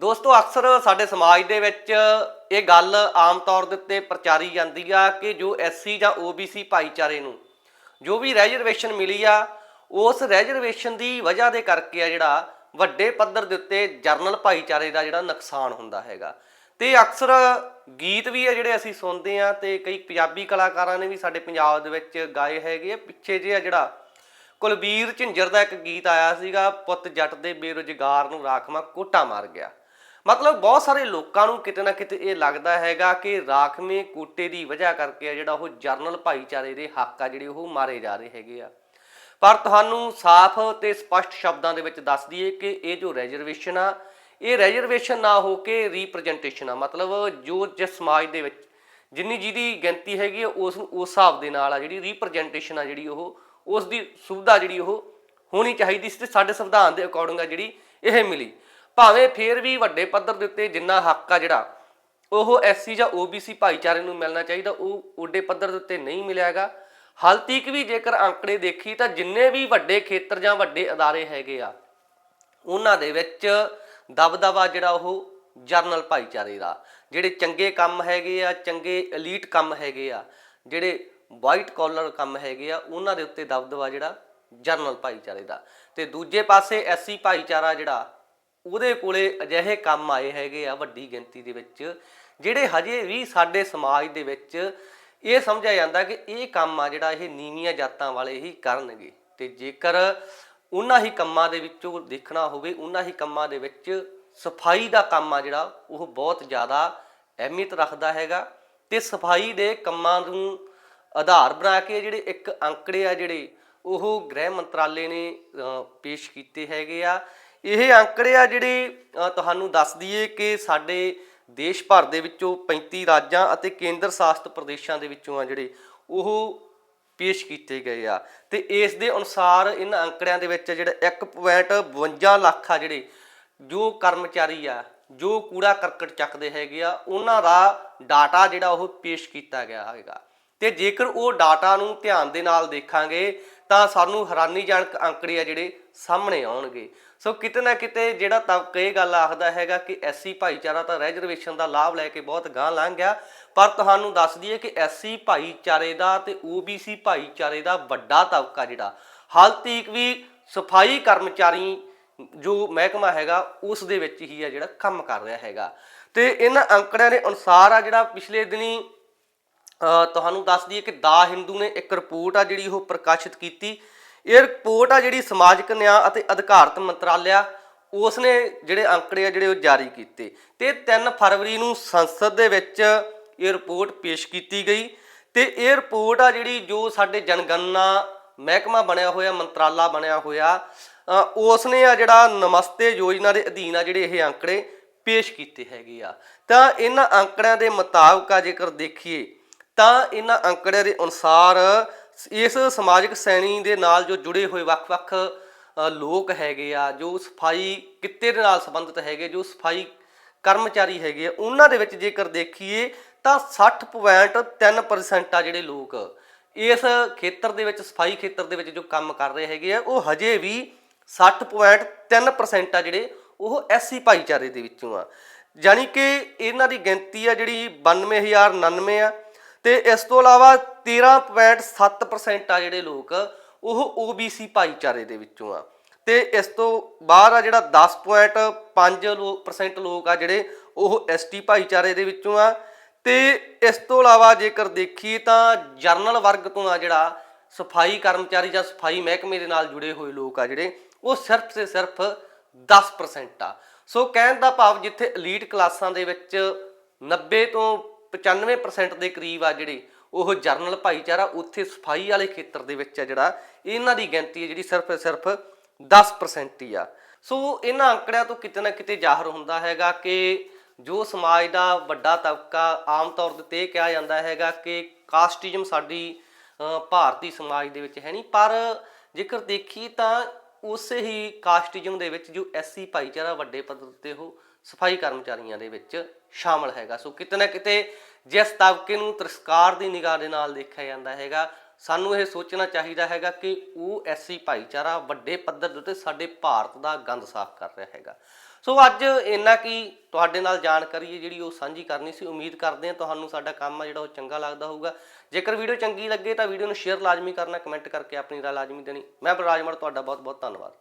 ਦੋਸਤੋ, ਅਕਸਰ ਸਾਡੇ ਸਮਾਜ ਦੇ ਵਿੱਚ ਇਹ ਗੱਲ ਆਮ ਤੌਰ ਦੇ ਉੱਤੇ ਪ੍ਰਚਾਰੀ ਜਾਂਦੀ ਆ ਕਿ ਜੋ ਐਸਸੀ ਜਾਂ OBC ਭਾਈਚਾਰੇ ਨੂੰ ਜੋ ਵੀ ਰੈਜ਼ਰਵੇਸ਼ਨ ਮਿਲੀ ਆ, ਉਸ ਰੈਜ਼ਰਵੇਸ਼ਨ ਦੀ ਵਜ੍ਹਾ ਦੇ ਕਰਕੇ ਆ ਜਿਹੜਾ ਵੱਡੇ ਪੱਧਰ ਦੇ ਉੱਤੇ ਜਰਨਲ ਭਾਈਚਾਰੇ ਦਾ ਜਿਹੜਾ ਨੁਕਸਾਨ ਹੁੰਦਾ ਹੈਗਾ। ਤੇ ਅਕਸਰ ਗੀਤ ਵੀ ਆ ਜਿਹੜੇ ਅਸੀਂ ਸੁਣਦੇ ਆ ਤੇ ਕਈ ਪੰਜਾਬੀ ਕਲਾਕਾਰਾਂ ਨੇ ਵੀ ਸਾਡੇ ਪੰਜਾਬ ਦੇ ਵਿੱਚ ਗਾਏ ਹੈਗੇ ਆ। ਪਿੱਛੇ ਜੇ ਆ ਜਿਹੜਾ ਕੁਲਬੀਰ ਝਿੰਜਰ ਦਾ ਇੱਕ ਗੀਤ ਆਇਆ ਸੀਗਾ, ਪੁੱਤ ਜੱਟ ਦੇ ਬੇਰੁਜ਼ਗਾਰ ਨੂੰ ਰਾਖਵਾਂ ਕੋਟਾ ਮਾਰ ਗਿਆ। ਮਤਲਬ ਬਹੁਤ ਸਾਰੇ ਲੋਕਾਂ ਨੂੰ ਕਿਤੇ ਨਾ ਕਿਤੇ ਇਹ ਲੱਗਦਾ ਹੈਗਾ ਕਿ ਰਾਖਵੇਂ ਕੋਟੇ ਦੀ ਵਜ੍ਹਾ ਕਰਕੇ ਆ ਜਿਹੜਾ ਉਹ ਜਰਨਲ ਭਾਈਚਾਰੇ ਦੇ ਹੱਕ ਆ ਜਿਹੜੇ ਉਹ ਮਾਰੇ ਜਾ ਰਹੇ ਹੈਗੇ ਆ। ਪਰ ਤੁਹਾਨੂੰ ਸਾਫ਼ ਤੇ ਸਪਸ਼ਟ ਸ਼ਬਦਾਂ ਦੇ ਵਿੱਚ ਦੱਸ ਦਈਏ ਕਿ ਇਹ ਜੋ ਰੈਜ਼ਰਵੇਸ਼ਨ ਆ, ਇਹ ਰੈਜ਼ਰਵੇਸ਼ਨ ਨਾ ਹੋ ਕੇ ਰੀਪ੍ਰੈਜ਼ੈਂਟੇਸ਼ਨ ਆ। ਮਤਲਬ ਜੋ ਜਿਸ ਸਮਾਜ ਦੇ ਵਿੱਚ ਜਿੰਨੀ ਜਿਹਦੀ ਗਿਣਤੀ ਹੈਗੀ ਆ, ਉਸ ਨੂੰ ਉਸ ਹਿਸਾਬ ਦੇ ਨਾਲ ਆ ਜਿਹੜੀ ਰੀਪ੍ਰੈਜ਼ੈਂਟੇਸ਼ਨ ਆ ਜਿਹੜੀ ਉਹ, ਉਸ ਦੀ ਸੁਵਿਧਾ ਜਿਹੜੀ ਉਹ ਹੋਣੀ ਚਾਹੀਦੀ ਸੀ ਤੇ ਸਾਡੇ ਸੰਵਿਧਾਨ ਦੇ ਅਕੋਰਡਿੰਗ ਆ ਜਿਹੜੀ ਇਹ ਮਿਲੀ। ਭਾਵੇਂ ਫੇਰ ਵੀ ਵੱਡੇ ਪੱਧਰ ਦੇ ਉੱਤੇ ਜਿੰਨਾ ਹੱਕ ਆ ਜਿਹੜਾ, ਉਹ ਐਸਸੀ ਜਾਂ OBC ਭਾਈਚਾਰੇ ਨੂੰ ਮਿਲਣਾ ਚਾਹੀਦਾ, ਉਹ ਓਡੇ ਪੱਧਰ ਦੇ ਉੱਤੇ ਨਹੀਂ ਮਿਲਿਆ ਹੈਗਾ। ਹਾਲ ਤੀਕ ਵੀ ਜੇਕਰ ਅੰਕੜੇ ਦੇਖੀ ਤਾਂ ਜਿੰਨੇ ਵੀ ਵੱਡੇ ਖੇਤਰ ਜਾਂ ਵੱਡੇ ਅਦਾਰੇ ਹੈਗੇ ਆ, ਉਹਨਾਂ ਦੇ ਵਿੱਚ ਦਬਦਬਾ ਜਿਹੜਾ ਉਹ ਜਰਨਲ ਭਾਈਚਾਰੇ ਦਾ, ਜਿਹੜੇ ਚੰਗੇ ਕੰਮ ਹੈਗੇ ਆ, ਚੰਗੇ 엘ੀਟ ਕੰਮ ਹੈਗੇ ਆ, ਜਿਹੜੇ ਵਾਈਟ ਕਾਲਰ ਕੰਮ ਹੈਗੇ ਆ, ਉਹਨਾਂ ਦੇ ਉੱਤੇ ਦਬਦਬਾ ਜਿਹੜਾ ਜਰਨਲ ਭਾਈਚਾਰੇ ਦਾ। ਤੇ ਦੂਜੇ ਪਾਸੇ ਐਸਸੀ ਭਾਈਚਾਰਾ ਜਿਹੜਾ ਉਹਦੇ ਕੋਲੇ ਅਜਿਹੇ ਕੰਮ ਆਏ ਹੈਗੇ ਆ ਵੱਡੀ ਗਿਣਤੀ ਦੇ ਵਿੱਚ, ਜਿਹੜੇ ਹਜੇ ਵੀ ਸਾਡੇ ਸਮਾਜ ਦੇ ਵਿੱਚ ਇਹ ਸਮਝਿਆ ਜਾਂਦਾ ਕਿ ਇਹ ਕੰਮ ਆ ਜਿਹੜਾ ਇਹ ਨੀਵੀਆਂ ਜਾਤਾਂ ਵਾਲੇ ਹੀ ਕਰਨਗੇ। ਤੇ ਜੇਕਰ ਉਹਨਾਂ ਹੀ ਕੰਮਾਂ ਦੇ ਵਿੱਚੋਂ ਦੇਖਣਾ ਹੋਵੇ, ਉਹਨਾਂ ਹੀ ਕੰਮਾਂ ਦੇ ਵਿੱਚ ਸਫ਼ਾਈ ਦਾ ਕੰਮ ਆ ਜਿਹੜਾ, ਉਹ ਬਹੁਤ ਜ਼ਿਆਦਾ ਅਹਿਮੀਅਤ ਰੱਖਦਾ ਹੈਗਾ। ਤੇ ਸਫ਼ਾਈ ਦੇ ਕੰਮਾਂ ਨੂੰ ਆਧਾਰ ਬਣਾ ਕੇ ਜਿਹੜੇ ਇੱਕ ਅੰਕੜੇ ਆ ਜਿਹੜੇ, ਉਹ ਗ੍ਰਹਿ ਮੰਤਰਾਲੇ ਨੇ ਪੇਸ਼ ਕੀਤੇ ਹੈਗੇ ਆ। ਇਹ ਅੰਕੜੇ ਆ ਜਿਹੜੇ ਤੁਹਾਨੂੰ ਦੱਸ ਦਈਏ ਕਿ ਸਾਡੇ ਦੇਸ਼ ਭਰ ਦੇ ਵਿੱਚੋਂ 35 ਰਾਜਾਂ ਅਤੇ ਕੇਂਦਰ ਸ਼ਾਸਿਤ ਪ੍ਰਦੇਸ਼ਾਂ ਦੇ ਵਿੱਚੋਂ ਆ ਜਿਹੜੇ, ਉਹ ਪੇਸ਼ ਕੀਤੇ ਗਏ ਆ। ਤੇ ਇਸ ਦੇ ਅਨੁਸਾਰ ਇਹਨਾਂ ਅੰਕੜਿਆਂ ਦੇ ਵਿੱਚ ਜਿਹੜਾ 1.52 ਲੱਖ ਆ ਜਿਹੜੇ, ਜੋ ਕਰਮਚਾਰੀ ਆ, ਜੋ ਕੂੜਾ ਕਰਕਟ ਚੱਕਦੇ ਹੈਗੇ ਆ, ਉਹਨਾਂ ਦਾ ਡਾਟਾ ਜਿਹੜਾ ਉਹ ਪੇਸ਼ ਕੀਤਾ ਗਿਆ ਹੈਗਾ। ਤੇ ਜੇਕਰ ਉਹ ਡਾਟਾ ਨੂੰ ਧਿਆਨ ਦੇ ਨਾਲ ਦੇਖਾਂਗੇ ਤਾਂ ਸਾਨੂੰ ਹੈਰਾਨੀਜਨਕ ਅੰਕੜੇ ਆ ਜਿਹੜੇ ਸਾਹਮਣੇ ਆਉਣਗੇ। ਸੋ ਕਿਤੇ ਨਾ ਕਿਤੇ ਜਿਹੜਾ ਤਬਕਾ ਇਹ ਗੱਲ ਆਖਦਾ ਹੈਗਾ ਕਿ ਐਸਸੀ ਭਾਈਚਾਰਾ ਤਾਂ ਰੈਜ਼ਰਵੇਸ਼ਨ ਦਾ ਲਾਭ ਲੈ ਕੇ ਬਹੁਤ ਗਾਂਹ ਲੰਘ ਗਿਆ। ਪਰ ਤੁਹਾਨੂੰ ਦੱਸ ਦਈਏ ਕਿ ਐਸਸੀ ਭਾਈਚਾਰੇ ਦਾ ਤੇ OBC ਭਾਈਚਾਰੇ ਦਾ ਵੱਡਾ ਤਬਕਾ ਜਿਹੜਾ ਹਾਲ ਤੀਕ ਵੀ ਸਫ਼ਾਈ ਕਰਮਚਾਰੀ ਜੋ ਮਹਿਕਮਾ ਹੈਗਾ, ਉਸ ਦੇ ਵਿੱਚ ਹੀ ਆ ਜਿਹੜਾ ਕੰਮ ਕਰ ਰਿਹਾ ਹੈਗਾ। ਤੇ ਇਹਨਾਂ ਅੰਕੜਿਆਂ ਦੇ ਅਨੁਸਾਰ ਆ ਜਿਹੜਾ ਪਿਛਲੇ ਦਿਨੀ ਤੁਹਾਨੂੰ ਦੱਸ ਦਈਏ ਕਿ ਦਾ ਹਿੰਦੂ ਨੇ ਇੱਕ ਰਿਪੋਰਟ ਆ ਜਿਹੜੀ ਉਹ ਪ੍ਰਕਾਸ਼ਿਤ ਕੀਤੀ। ਇਹ ਰਿਪੋਰਟ ਆ ਜਿਹੜੀ ਸਮਾਜਿਕ ਨਿਆਂ ਅਤੇ ਅਧਿਕਾਰਤ ਮੰਤਰਾਲਿਆ ਉਸ ਨੇ ਜਿਹੜੇ ਅੰਕੜੇ ਆ ਜਿਹੜੇ ਉਹ ਜਾਰੀ ਕੀਤੇ। ਤੇ 3 ਫਰਵਰੀ ਨੂੰ ਸੰਸਦ ਦੇ ਵਿੱਚ ਇਹ ਰਿਪੋਰਟ ਪੇਸ਼ ਕੀਤੀ ਗਈ। ਤੇ ਇਹ ਰਿਪੋਰਟ ਆ ਜਿਹੜੀ ਜੋ ਸਾਡੇ ਜਨਗਣਨਾ ਮਹਿਕਮਾ ਬਣਿਆ ਹੋਇਆ ਮੰਤਰਾਲਾ ਬਣਿਆ ਹੋਇਆ ਅ, ਉਸ ਨੇ ਆ ਜਿਹੜਾ ਨਮਸਤੇ ਯੋਜਨਾ ਦੇ ਅਧੀਨ ਆ ਜਿਹੜੇ ਇਹ ਅੰਕੜੇ ਪੇਸ਼ ਕੀਤੇ ਹੈਗੇ ਆ। ਤਾਂ ਇਹਨਾਂ ਅੰਕੜਿਆਂ ਦੇ ਮੁਤਾਬਕ ਆ ਜੇਕਰ ਦੇਖੀਏ ਤਾਂ ਇਹਨਾਂ ਅੰਕੜਿਆਂ ਦੇ ਅਨੁਸਾਰ ਇਸ ਸਮਾਜਿਕ ਸੈਣੀ ਦੇ ਨਾਲ ਜੋ ਜੁੜੇ ਹੋਏ ਵੱਖ-ਵੱਖ ਲੋਕ ਹੈਗੇ ਆ, ਜੋ ਸਫ਼ਾਈ ਕਿੱਤੇ ਦੇ ਨਾਲ ਸੰਬੰਧਿਤ ਹੈਗੇ, ਜੋ ਸਫ਼ਾਈ ਕਰਮਚਾਰੀ ਹੈਗੇ ਆ, ਉਹਨਾਂ ਦੇ ਵਿੱਚ ਜੇਕਰ ਦੇਖੀਏ ਤਾਂ 60.3% ਆ ਜਿਹੜੇ ਲੋਕ ਇਸ ਖੇਤਰ ਦੇ ਵਿੱਚ, ਸਫ਼ਾਈ ਖੇਤਰ ਦੇ ਵਿੱਚ ਜੋ ਕੰਮ ਕਰ ਰਹੇ ਹੈਗੇ ਆ, ਉਹ ਹਜੇ ਵੀ 60.3% ਆ ਜਿਹੜੇ ਉਹ ਐਸਸੀ ਭਾਈਚਾਰੇ ਦੇ ਵਿੱਚੋਂ ਆ। ਯਾਨੀ ਕਿ ਇਹਨਾਂ ਦੀ ਗਿਣਤੀ ਆ ਜਿਹੜੀ 92099 ਆ ਤੇ ਇਸ ਤੋਂ ਇਲਾਵਾ 13.7% ਆ ਜਿਹੜੇ ਲੋਕ, ਉਹ OBC ਭਾਈਚਾਰੇ ਦੇ ਵਿੱਚੋਂ ਆ। ਤੇ ਇਸ ਤੋਂ ਬਾਹਰ ਆ ਜਿਹੜਾ 10.5% ਲੋਕ percent ਲੋਕ ਆ ਜਿਹੜੇ, ਉਹ ST ਭਾਈਚਾਰੇ ਦੇ ਵਿੱਚੋਂ ਆ। ਤੇ ਇਸ ਤੋਂ ਇਲਾਵਾ ਜੇਕਰ ਦੇਖੀਏ ਤਾਂ ਜਰਨਲ ਵਰਗ ਤੋਂ ਆ ਜਿਹੜਾ ਸਫ਼ਾਈ ਕਰਮਚਾਰੀ ਜਾਂ ਸਫ਼ਾਈ ਮਹਿਕਮੇ ਦੇ ਨਾਲ ਜੁੜੇ ਹੋਏ ਲੋਕ ਆ ਜਿਹੜੇ, ਉਹ ਸਿਰਫ ਤੇ ਸਿਰਫ 10% ਆ। ਸੋ ਕਹਿਣ ਦਾ ਭਾਵ ਜਿੱਥੇ 엘ੀਟ ਕਲਾਸਾਂ ਦੇ ਵਿੱਚ 90 ਤੋਂ 95% ਦੇ ਕਰੀਬ ਆ ਜਿਹੜੇ ਉਹ ਜਰਨਲ ਭਾਈਚਾਰਾ ਉੱਥੇ ਸਫ਼ਾਈ ਵਾਲੇ ਖੇਤਰ ਦੇ ਵਿੱਚ ਆ ਜਿਹੜਾ, ਇਹਨਾਂ ਦੀ ਗਿਣਤੀ ਹੈ ਜਿਹੜੀ ਸਿਰਫ ਤੇ ਸਿਰਫ 10% ਹੀ ਆ। ਸੋ ਇਹਨਾਂ ਅੰਕੜਿਆਂ ਤੋਂ ਕਿਤੇ ਨਾ ਕਿਤੇ ਜ਼ਾਹਰ ਹੁੰਦਾ ਹੈਗਾ ਕਿ ਜੋ ਸਮਾਜ ਦਾ ਵੱਡਾ ਤਬਕਾ ਆਮ ਤੌਰ ਦੇ ਤੇ ਇਹ ਕਿਹਾ ਜਾਂਦਾ ਹੈਗਾ ਕਿ ਕਾਸਟਿਜ਼ਮ ਸਾਡੀ ਭਾਰਤੀ ਸਮਾਜ ਦੇ ਵਿੱਚ ਹੈ ਨਹੀਂ, ਪਰ ਜੇਕਰ ਦੇਖੀ ਤਾਂ ਉਸੇ ਹੀ ਕਾਸਟਿਜ਼ਮ ਦੇ ਵਿੱਚ ਜੋ ਐਸਸੀ ਭਾਈਚਾਰਾ ਵੱਡੇ ਪੱਧਰ ਤੇ ਉਹ ਸਫ਼ਾਈ ਕਰਮਚਾਰੀਆਂ ਦੇ ਵਿੱਚ ਸ਼ਾਮਲ ਹੈਗਾ। ਸੋ ਕਿਤੇ ਨਾ ਕਿਤੇ ਜਿਸ ਤਬਕੇ ਨੂੰ ਤਿਰਸਕਾਰ ਦੀ ਨਿਗਾਹ ਦੇ ਨਾਲ ਦੇਖਿਆ ਜਾਂਦਾ ਹੈਗਾ, ਸਾਨੂੰ ਇਹ ਸੋਚਣਾ ਚਾਹੀਦਾ ਹੈਗਾ ਕਿ ਉਹ ਐਸਸੀ ਭਾਈਚਾਰਾ ਵੱਡੇ ਪੱਧਰ ਦੇ ਉੱਤੇ ਸਾਡੇ ਭਾਰਤ ਦਾ ਗੰਦ ਸਾਫ਼ ਕਰ ਰਿਹਾ ਹੈਗਾ। ਸੋ ਅੱਜ ਇੰਨਾ ਕੀ ਤੁਹਾਡੇ ਨਾਲ ਜਾਣਕਾਰੀ ਹੈ ਜਿਹੜੀ ਉਹ ਸਾਂਝੀ ਕਰਨੀ ਸੀ। ਉਮੀਦ ਕਰਦੇ ਹਾਂ ਤੁਹਾਨੂੰ ਸਾਡਾ ਕੰਮ ਆ ਜਿਹੜਾ ਉਹ ਚੰਗਾ ਲੱਗਦਾ ਹੋਊਗਾ। ਜੇਕਰ ਵੀਡੀਓ ਚੰਗੀ ਲੱਗੇ ਤਾਂ ਵੀਡੀਓ ਨੂੰ ਸ਼ੇਅਰ ਲਾਜ਼ਮੀ ਕਰਨਾ, ਕਮੈਂਟ ਕਰਕੇ ਆਪਣੀ ਰਾਏ ਲਾਜ਼ਮੀ ਦੇਣੀ। ਮੈਂ ਬਲਰਾਜ ਤੁਹਾਡਾ ਬਹੁਤ ਬਹੁਤ ਧੰਨਵਾਦ।